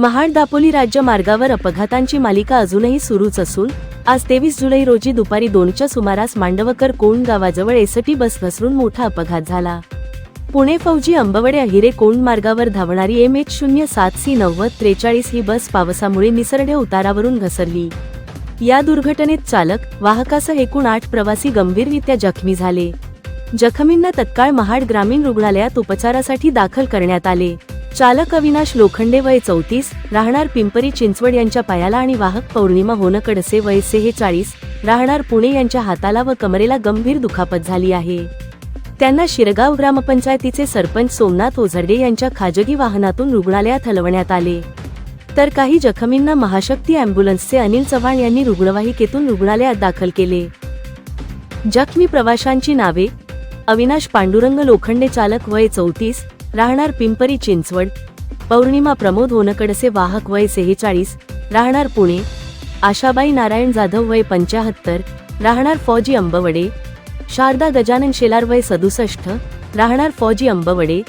महाड दापोली राज्य मार्गावर अपघातांची मालिका अजूनही सुरूच असून आज तेवीस जुलै रोजी दुपारी दोनच्या सुमारास मांडवकर कोंड गावाजवळ एसटी बस घसरून मोठा अपघात झाला. पुणे फौजी अंबवडे अहिरे कोंड मार्गावर धावणारी एम एच शून्य सात सी नव्वद त्रेचाळीस ही बस पावसामुळे निसरडे उतारावरून घसरली. या दुर्घटनेत चालक वाहकासह एकूण आठ प्रवासी गंभीररित्या जखमी झाले. जखमींना तत्काळ महाड ग्रामीण रुग्णालयात उपचारासाठी दाखल करण्यात आले. चालक अविनाश लोखंडे वय चौतीस राहणार पिंपरी चिंचवड यांच्या पायाला आणि वाहक पौर्णिमा होनकडसे वय सेहेचाळीस राहणार पुणे यांच्या हाताला व कमरेला गंभीर दुखापत झाली आहे. त्यांना शिरगाव ग्रामपंचायतीचे सरपंच सोमनाथ ओझरडे यांच्या खाजगी वाहनातून रुग्णालयात हलवण्यात आले. तर काही जखमींना महाशक्ती अँब्युलन्सचे अनिल चव्हाण यांनी रुग्णवाहिकेतून रुग्णालयात दाखल केले. जखमी प्रवाशांची नावे अविनाश पांडुरंग लोखंडे चालक वय चौतीस राहणार पिंपरी चिंचवड पौर्णिमा प्रमोद ओनकडसे वाहक वय सेहेचाळीस राहणार पुणे आशाबाई नारायण जाधव वय पंचाहत्तर राहणार फौजी अंबवडे शारदा गजानन शेलार वय सदुसष्ट राहणार फौजी अंबवडे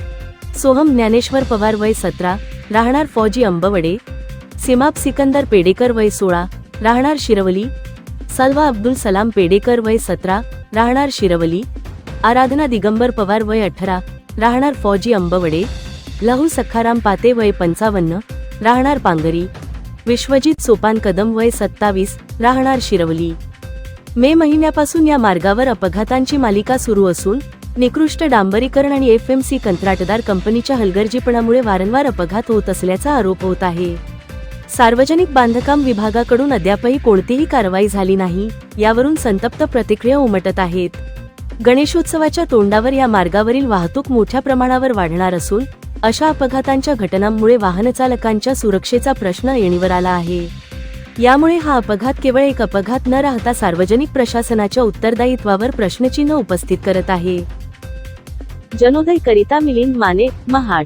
सोहम ज्ञानेश्वर पवार वय सतरा राहणार फौजी अंबवडे सिमाप सिकंदर पेडेकर वय सोळा राहणार शिरवली सलवा अब्दुल सलाम पेडेकर वय सतरा राहणार शिरवली आराधना दिगंबर पवार वय अठरा राहणार फौजी अंबवडे लहू सखाराम पाते वय पंचावन्न राहणार पांगरी विश्वजित सोपान कदम वय सत्तावीस राहणार शिरवली. मे महिन्यापासून या मार्गावर अपघातांची मालिका सुरू असून निकृष्ट डांबरीकरण आणि एफ एम सी कंत्राटदार कंपनीच्या हलगर्जीपणामुळे वारंवार अपघात होत असल्याचा आरोप होत आहे. सार्वजनिक बांधकाम विभागाकडून अद्यापही कोणतीही कारवाई झाली नाही यावरून संतप्त प्रतिक्रिया उमटत आहेत. गणेशोत्सवाच्या तोंडावर या मार्गावरील वाहतूक मोठ्या प्रमाणावर वाढणार असून अशा अपघातांच्या घटनांमुळे वाहनचालकांच्या सुरक्षेचा प्रश्न येणीवर आला आहे. यामुळे हा अपघात केवळ एक अपघात न राहता सार्वजनिक प्रशासनाच्या उत्तरदायित्वावर प्रश्नचिन्ह उपस्थित करत आहे. जनोदय करिता मिलिंद माने महाड.